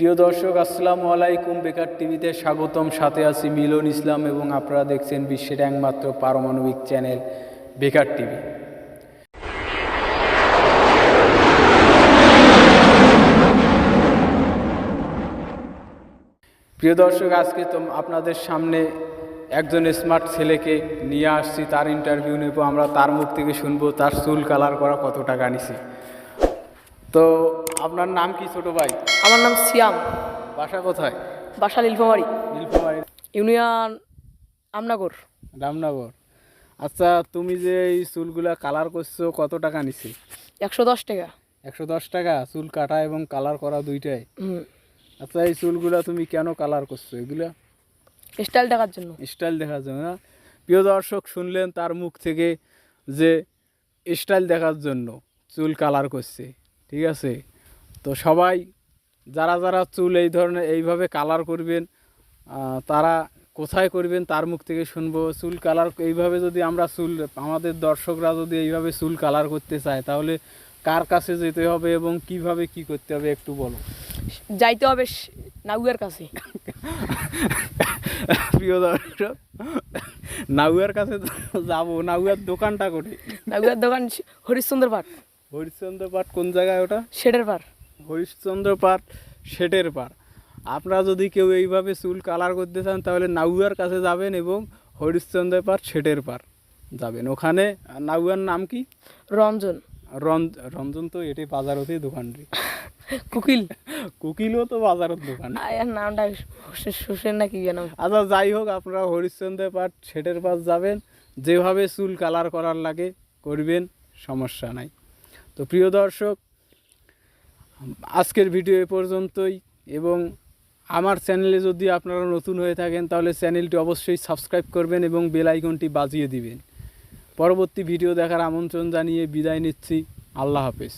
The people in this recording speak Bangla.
প্রিয় দর্শক, আসসালামু আলাইকুম। বেকার টিভিতে স্বাগতম। সাথে আছি মিলন ইসলাম এবং আপনারা দেখছেন বিশ্বের একমাত্র পারমাণবিক চ্যানেল বেকার টিভি। প্রিয় দর্শক, আজকে তো আপনাদের সামনে একজন স্মার্ট ছেলেকে নিয়ে আসছি। তার ইন্টারভিউ নেব। আমরা তার মুখ থেকে শুনব, তার চুল কালার করা কত টাকা নিছে তো আপনার নাম কি ছোট ভাই? আমার নাম সিয়াম। বাসা কোথায়? বাসা নীলফামারি। নীলফামারী। ইউনিয়ন আমনগর। রামনগর। আচ্ছা তুমি যে এই চুলগুলা কালার করছ কত টাকা নিছে? একশো দশ টাকা। একশো দশ টাকা চুল কাটা এবং কালার করা দুইটাই? আচ্ছা এই চুলগুলা তুমি কেন কালার করছ? এগুলা স্টাইল দেখার জন্য। স্টাইল দেখার জন্য না? প্রিয় দর্শক শুনলেন তার মুখ থেকে যে স্টাইল দেখার জন্য চুল কালার করছে। ঠিক আছে? তো সবাই যারা যারা চুল এই ধরনের এইভাবে কালার করবেন তারা কোথায় করবেন তার মুখ থেকে শুনব। চুল কালার এইভাবে যদি আমরা চুল আমাদের দর্শকরা যদি এইভাবে চুল কালার করতে চায় তাহলে কার কাছে যেতে হবে এবং কীভাবে কি করতে হবে একটু বলো। যাইতে হবে নাউয়ার কাছে। প্রিয় দর্শক নাউয়ার কাছে যাব। নাউয়ার দোকানটা কোটে নাউয়ার দোকান স- হরিশ্চন্দ্র পাট হরিশ্চন্দ্র পাট কোন জায়গায় ওটা? শেডের পার হরিশ্চন্দ্র পাট শেটের পার আপনারা যদি কেউ এইভাবে চুল কালার করতে চান তাহলে নাউয়ার কাছে যাবেন এবং হরিশ্চন্দ্র পাট শেটের পার যাবেন। ওখানে নাউয়ার নাম কি? রঞ্জন। রঞ্জ রঞ্জন তো এটাই বাজারতেই দোকানটি। কুকিল। কুকিলও তো বাজারের দোকান। নামটা হোসেন- হোসেন না কি যেন। আচ্ছা যাই হোক আপনারা হরিশ্চন্দ্র পাট শেটের পাশ যাবেন। যেভাবে চুল কালার করার লাগে করবেন সমস্যা নাই। তো প্রিয় দর্শক, আজকের ভিডিও এ পর্যন্তই এবং আমার চ্যানেলে যদি আপনারা নতুন হয়ে থাকেন, তাহলে চ্যানেলটি অবশ্যই সাবস্ক্রাইব করবেন এবং বেল আইকনটি বাজিয়ে দিবেন। পরবর্তী ভিডিও দেখার আমন্ত্রণ জানিয়ে বিদায় নিচ্ছি। আল্লাহ হাফেজ।